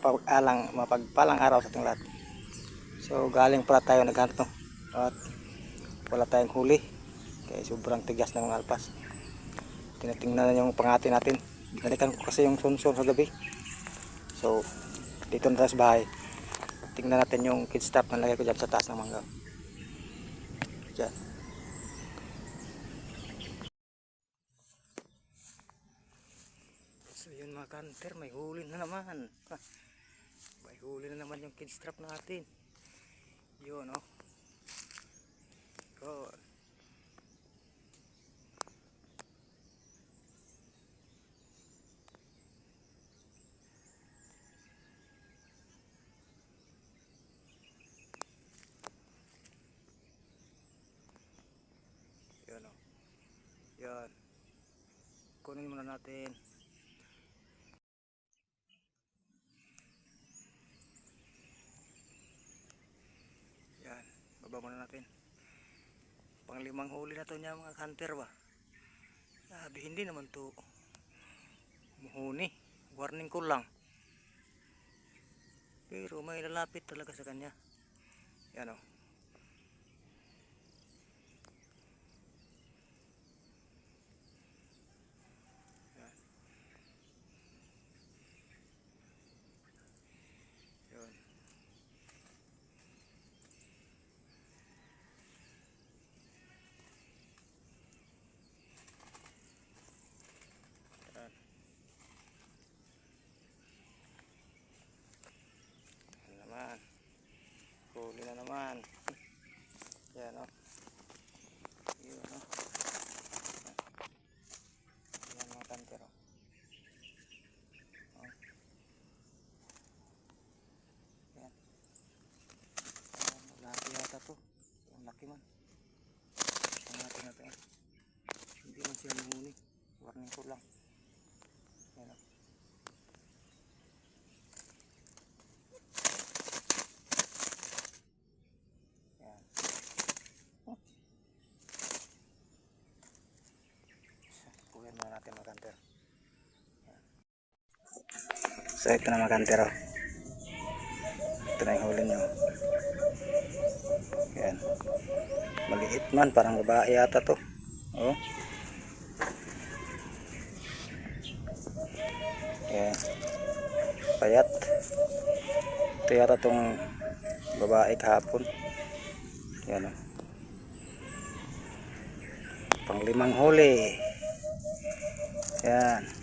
mapag-alang, mapagpalang araw sa ating lahat. So galing pala tayo naghanap. At wala tayong huli. Kaya sobrang tigas ng alpas. Tinatingnan na yung pangati natin. Binalikan ko kasi yung sunsun sa gabi. So dito na tayo sa bahay. Tingnan natin yung kid stop na lagay ko dyan sa taas ng mangga. Dyan. So yun mga kanter, may huli na naman. Ha, May huli na naman yung kid strap natin. Yun oh. Yun. Yun oh. Yan. Kunin muna natin. Yan, baba muna natin. Panglimang huli na to niya mga hunter ba. Sabi hindi naman to muhuni. Warning ko lang. Pero may lalapit talaga sa kanya. Yan o. Huli na naman. Yan o. Yun o. Yan mga kanter o. O. Yan. Laki yata to. Ang laki man. Ang natin natin. Hindi man siya mahuni. Warning ko lang. Muna natin mga kanter. So ito na mga kanter. oh. Ito na yung huli nyo. Yan. Maliit man. Parang babae yata to. Oh. Yan. Payat. Ito yata tong babae kahapon. Yan o. Panglimang huli. Yan.